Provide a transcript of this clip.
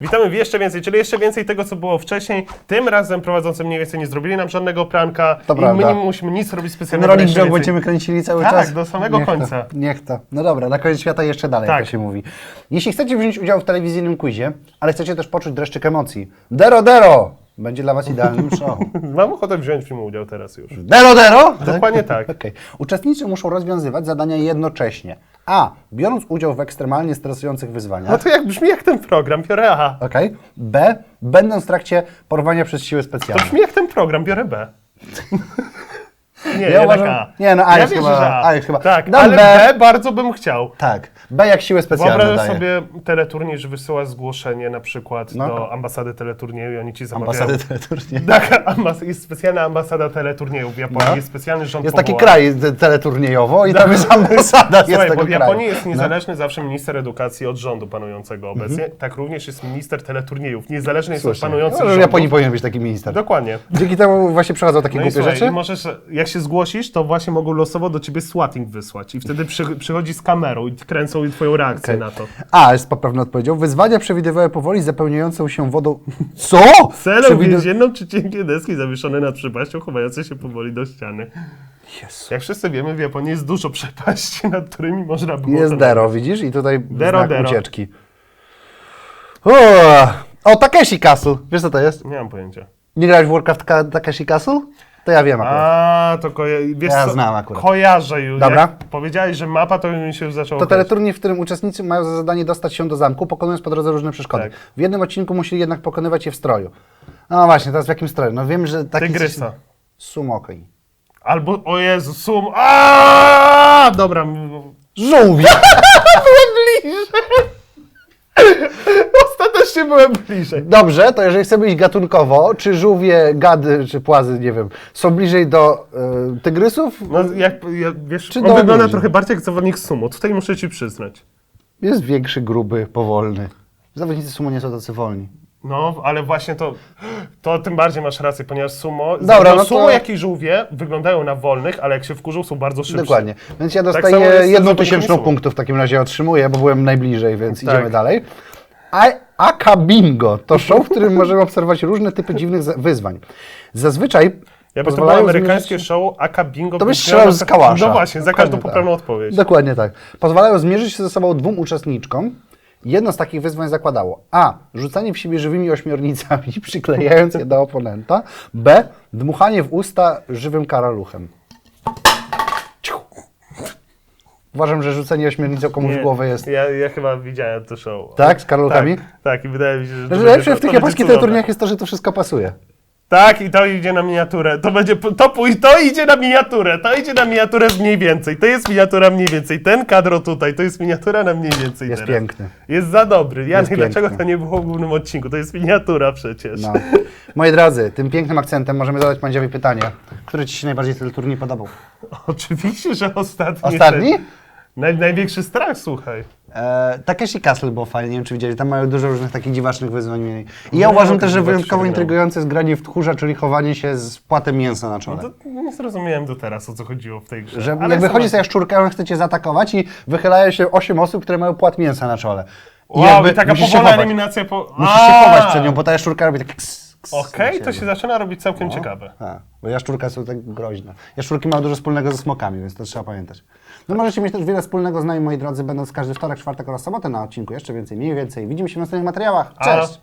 Witamy w jeszcze więcej, czyli jeszcze więcej tego, co było wcześniej. Tym razem prowadzący mniej więcej nie zrobili nam żadnego pranka To i my prawda. nie musimy nic robić Ten specjalnego. rolling jeszcze joke więcej. będziemy kręcili cały Tak, czas. do samego niech końca. To, niech to. No dobra, na koniec świata jeszcze dalej, Tak. jak to się mówi. Jeśli chcecie wziąć udział w telewizyjnym quizie, ale chcecie też poczuć dreszczyk emocji, Dero Dero będzie dla Was idealnym show. Mam ochotę wziąć w nim udział teraz już. Dero Dero? Dokładnie tak. Okej. Uczestnicy muszą rozwiązywać zadania jednocześnie. A. Biorąc udział w ekstremalnie stresujących wyzwaniach. No to jak brzmi jak ten program, biorę A. Okej. B. Będąc w trakcie porwania przez siły To specjalne. brzmi jak ten program, biorę B. Nie, Ja jednak uważam- A. nie, no A ja jest chyba- że A. A jest chyba- Tak, Dam ale B. B bardzo bym chciał. Tak. B jak siły specjalne Wyobrażasz daje. sobie teleturniej, że wysyłasz zgłoszenie na przykład No. do ambasady teleturnieju i oni ci zamawiają. Ambasady teleturnieju. Tak, ambas- jest specjalna ambasada teleturnieju w Japonii, No. jest specjalny rząd Jest taki powołany. kraj te- teleturniejowo i tam jest ambasada jest Słuchaj, tego bo w kraju. Japonii jest No. niezależny zawsze minister edukacji od rządu panującego obecnie. Tak również jest minister teleturniejów. Niezależny jest od Słusznie. panujących No, że w. Japonii powinien być taki minister. Dokładnie. Dzięki temu właśnie przechodzą takie No i głupie słuchaj, rzeczy. i możesz, jak się zgłosisz, to właśnie mogą losowo do ciebie swatting wysłać i wtedy przy, przychodzi z kamerą i kręcą twoją reakcję Okej. na to. A, jest poprawną odpowiedzią. Wyzwania przewidywały powoli zapełniającą się wodą... Co? Celą Przewidy- więzienną czy cienkie deski zawieszone nad przepaścią, chowające się powoli do ściany. Jezu. Jak wszyscy wiemy, w Japonii jest dużo przepaści, nad którymi można było... Jest Dero, widzisz? I tutaj Dero, znak Dero. ucieczki. O, o, Takeshi Castle. Wiesz co to jest? Nie mam pojęcia. Nie grałeś w Warcraft Takeshi Castle? To ja wiem akurat. A, to koja... wiesz Ja co? znam akurat. Kojarzę już. Dobra. Jak powiedziałeś, że mapa, to mi się już zaczęło To grać. teleturniej, w którym uczestnicy mają za zadanie dostać się do zamku, pokonując po drodze różne przeszkody. Tak. W jednym odcinku musieli jednak pokonywać je w stroju. No właśnie, teraz w jakim stroju? No wiem, że taki... Tygrysa. Sumokoj. Albo, o Jezu, sum... Aaaa! Dobra, m- Żółwie! byłem bliżej. Dobrze, to jeżeli chcemy iść gatunkowo, czy żółwie, gady, czy płazy, nie wiem, są bliżej do y, tygrysów? No, jak, ja, wiesz, Czy on do wygląda ludzi? trochę bardziej jak zawodnik sumo. Tutaj muszę ci przyznać. Jest większy, gruby, powolny. Zawodnicy sumo nie są tacy wolni. No, ale właśnie to, to tym bardziej masz rację, ponieważ sumo, Dobra, no, no sumo to- jak i żółwie wyglądają na wolnych, ale jak się wkurzą są bardzo szybsi. Dokładnie. Więc ja samo dostaję jest z jedną zawodnikami tysięczną sumo. punktów w takim razie otrzymuję, bo byłem najbliżej, więc Tak. idziemy dalej. Aka Bingo to show, w którym możemy obserwować różne typy dziwnych wyzwań. Zazwyczaj Jakby to było pozwalają amerykańskie zmierzyć- show, Aka Bingo... To by byś strzelał z kałasza. No właśnie, za każdą tak. poprawną odpowiedź. Dokładnie tak. Pozwalają zmierzyć się ze sobą dwóm uczestniczkom. Jedno z takich wyzwań zakładało A. Rzucanie w siebie żywymi ośmiornicami, przyklejając je do oponenta. B. Dmuchanie w usta żywym karaluchem. Uważam, że rzucenie ośmiornicą komuś w głowę jest... Ja, ja chyba widziałem to show. Tak? Z karolkami? Tak, tak, i wydaje mi się, że... to lepsze to- w tych japońskich teleturniejach jest to, że to wszystko pasuje. Tak, i to idzie na miniaturę. To będzie, to, pój- to idzie na miniaturę, to idzie na miniaturę mniej więcej. To jest miniatura mniej więcej. Ten kadro tutaj, to jest miniatura na mniej więcej Jest teraz. piękny. Jest za dobry. Janek, piękny. dlaczego to nie było w głównym odcinku? To jest miniatura przecież. No. Moi drodzy, tym pięknym akcentem możemy zadać Mandziowi pytanie. Który Ci się najbardziej teleturniej podobał? Oczywiście, że ostatni. Ostatni? Ten, naj, największy strach, słuchaj. E, Takeshi Castle było fajnie, nie wiem czy widzieli, tam mają dużo różnych takich dziwacznych wyzwań. I ja No, uważam ja też, że chyba wyjątkowo intrygujące jest granie w tchórza, czyli chowanie się z płatem mięsa na czole. No to nie zrozumiałem do teraz, o co chodziło w tej grze. Że Ale jakby sama- chodzi sobie szczurkę, on chce cię zaatakować i wychylają się osiem osób, które mają płat mięsa na czole. I Wow, jakby i taka musisz się powolna chować. eliminacja po... Musisz się chować przed nią, bo ta jaszczurka robi tak ks Okej, na to się zaczyna robić całkiem ciekawe. A, bo jaszczurka są tak groźne. Jaszczurki mają dużo wspólnego ze smokami, więc to trzeba pamiętać. No możecie mieć też wiele wspólnego z nami, moi drodzy, będąc każdy wtorek, czwartek oraz sobotę na odcinku. Jeszcze więcej, mniej więcej. Widzimy się w następnych materiałach. A- Cześć!